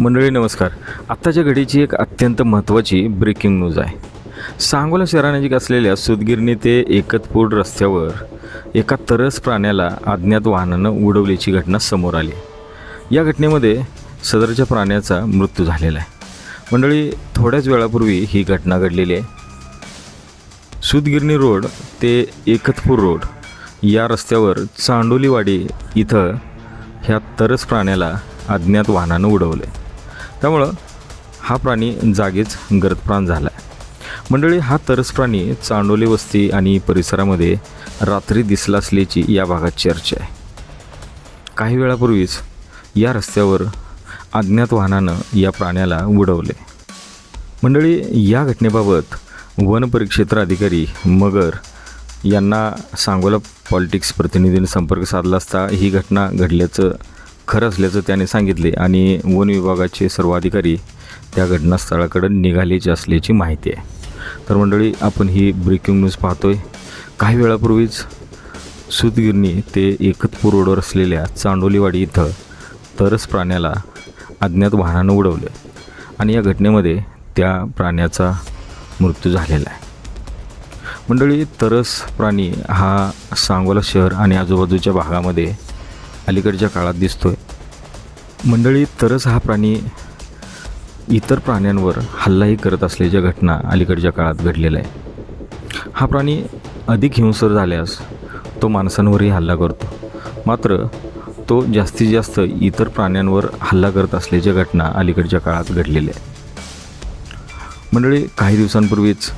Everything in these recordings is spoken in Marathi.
मंडळी नमस्कार. आत्ताच्या घडीची एक अत्यंत महत्त्वाची ब्रेकिंग न्यूज आहे. सांगोला शहरानजीक असलेल्या सुदगिरणी ते एकतपूर रस्त्यावर एका तरस प्राण्याला अज्ञात वाहनानं उडवल्याची घटना समोर आली. या घटनेमध्ये सदरच्या प्राण्याचा मृत्यू झालेला आहे. मंडळी थोड्याच वेळापूर्वी ही घटना घडलेली आहे. सुदगिरणी रोड ते एकतपूर रोड या रस्त्यावर चांडोलीवाडी इथं ह्या तरस प्राण्याला अज्ञात वाहनानं उडवले त्यामुळं हा प्राणी जागीच गरजप्राण झाला आहे मंडळी हा तरस प्राणी चांडोली वस्ती आणि परिसरामध्ये रात्री दिसला असल्याची या भागात चर्चा आहे. काही वेळापूर्वीच या रस्त्यावर अज्ञात वाहनानं या प्राण्याला उडवले. मंडळी या घटनेबाबत वन परिक्षेत्र अधिकारी मगर यांना सांगोला पॉलिटिक्स प्रतिनिधीने संपर्क साधला असता ही घटना घडल्याचं खरं असल्याचं त्याने सांगितले आणि वन विभागाचे सर्व अधिकारी त्या घटनास्थळाकडे निघालेचे असल्याची माहिती आहे. तर मंडळी आपण ही ब्रेकिंग न्यूज पाहतोय. काही वेळापूर्वीच सुतगिरणी ते एकतपूर रोडवर असलेल्या चांडोलीवाडी इथं तरस प्राण्याला अज्ञात वाहनानं उडवलं आणि या घटनेमध्ये त्या प्राण्याचा मृत्यू झालेला आहे. मंडळी तरस प्राणी हा सांगोला शहर आणि आजूबाजूच्या भागामध्ये अलीकडच्या काळात दिसतोय. मंडळी तरच हा प्राणी इतर प्राण्यांवर हल्लाही करत असल्याच्या घटना अलीकडच्या काळात घडलेल्या आहे. हा प्राणी अधिक हिंसर झाल्यास तो माणसांवरही हल्ला करतो. मात्र तो जास्तीत जास्त इतर प्राण्यांवर हल्ला करत असल्याच्या घटना अलीकडच्या काळात घडलेल्या आहे. मंडळी काही दिवसांपूर्वीच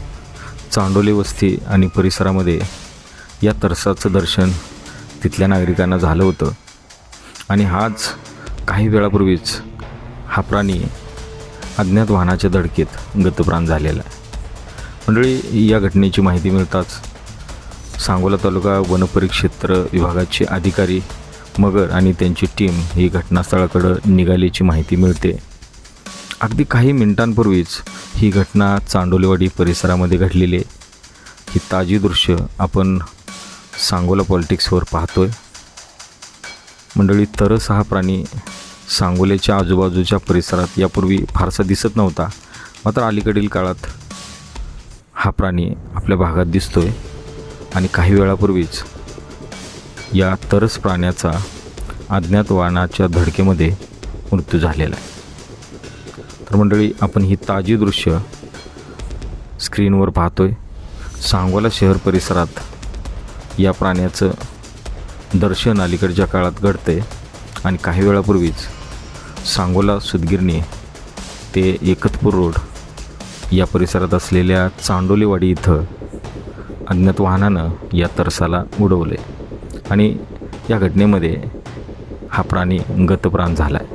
चांडोली वस्ती आणि परिसरामध्ये या तरसाचं दर्शन तिथल्या नागरिकांना झालं होतं. आणि हाच काही वेळापूर्वीच हा प्राणी अज्ञात वाहनाच्या धडकेत गतप्राण झालेला आहे. मंडळी या घटनेची माहिती मिळताच सांगोला तालुका वनपरिक्षेत्र विभागाचे अधिकारी मगर आणि त्यांची टीम ही घटनास्थळाकडं निघाल्याची माहिती मिळते. अगदी काही मिनिटांपूर्वीच ही घटना चांडोलेवाडी परिसरामध्ये घडलेली आहे. ही ताजी दृश्य आपण सांगोला पॉलिटिक्सवर पाहतोय. मंडळी तरस हा प्राणी सांगोल्याच्या आजूबाजूच्या परिसरात यापूर्वी फारसा दिसत नव्हता. मात्र अलीकडील काळात हा प्राणी आपल्या भागात दिसतो आहे आणि काही वेळापूर्वीच या तरस प्राण्याचा अज्ञात वाहनाच्या धडकेमध्ये मृत्यू झालेला आहे. तर मंडळी आपण ही ताजी दृश्य स्क्रीनवर पाहतोय. सांगोला शहर परिसरात या प्राण्याचं दर्शन अलीकडच्या काळात घडते आणि काही वेळापूर्वीच सांगोला सुदगिरणी ते एकतपूर रोड या परिसरात असलेल्या चांडोलीवाडी इथं अज्ञात वाहनानं या तरसाला उडवले आणि या घटनेमध्ये हा प्राणी गतप्राण झाला आहे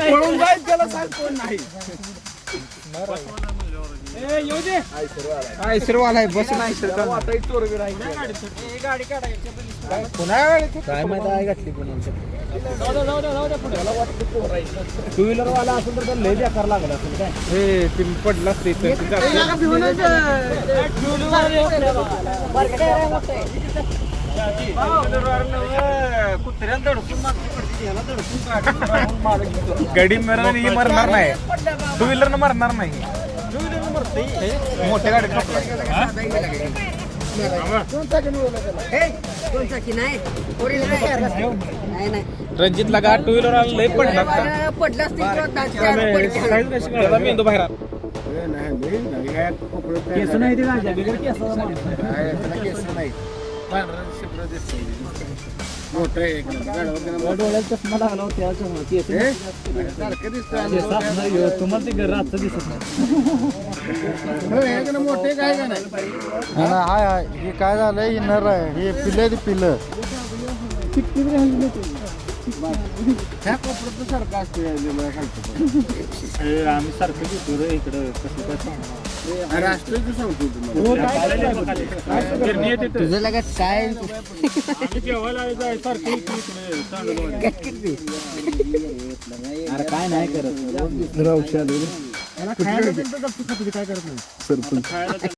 पळून जाईल त्याला सांग कोण नाही आयसरवाला आहे बस नाही काय माहिती आहे घातली टू व्हीलर वाला असेल तर लय बेकार लागला असेल काय हे ते पडला असते गाडी मरणार ही मरणार नाही. टू व्हीलर न मरणार नाही. मोठ्या गाडीत रणजितला गाड टू व्हीलर लय पडला त्याचा मेंदू बाहेर आला. केस नाही. ते गाडीच्या, बिगर केसाचा माणूस. मोठं आहे इकडं. गाडवा त्यानं डोळ्यात चष्मा लागला होता त्याच्या माहिती येते? सारखं दिसतं तुम्हाला ते रातचं दिसत नाही इकडं मोठे काय का नाही हाय हाय हे काय झालंय हे नर आहे हे पिल्लं ते पिल्लं ह्या कोपऱ्यात सारखं असतं यायलेलं खालचं आम्ही सारखं घेतो रे इकडं. कसं काय सांगणार अरे असतोय की सांगतो तुम्हाला? तुझं लगत काय? अरे काय नाही करत. काय करत नाही?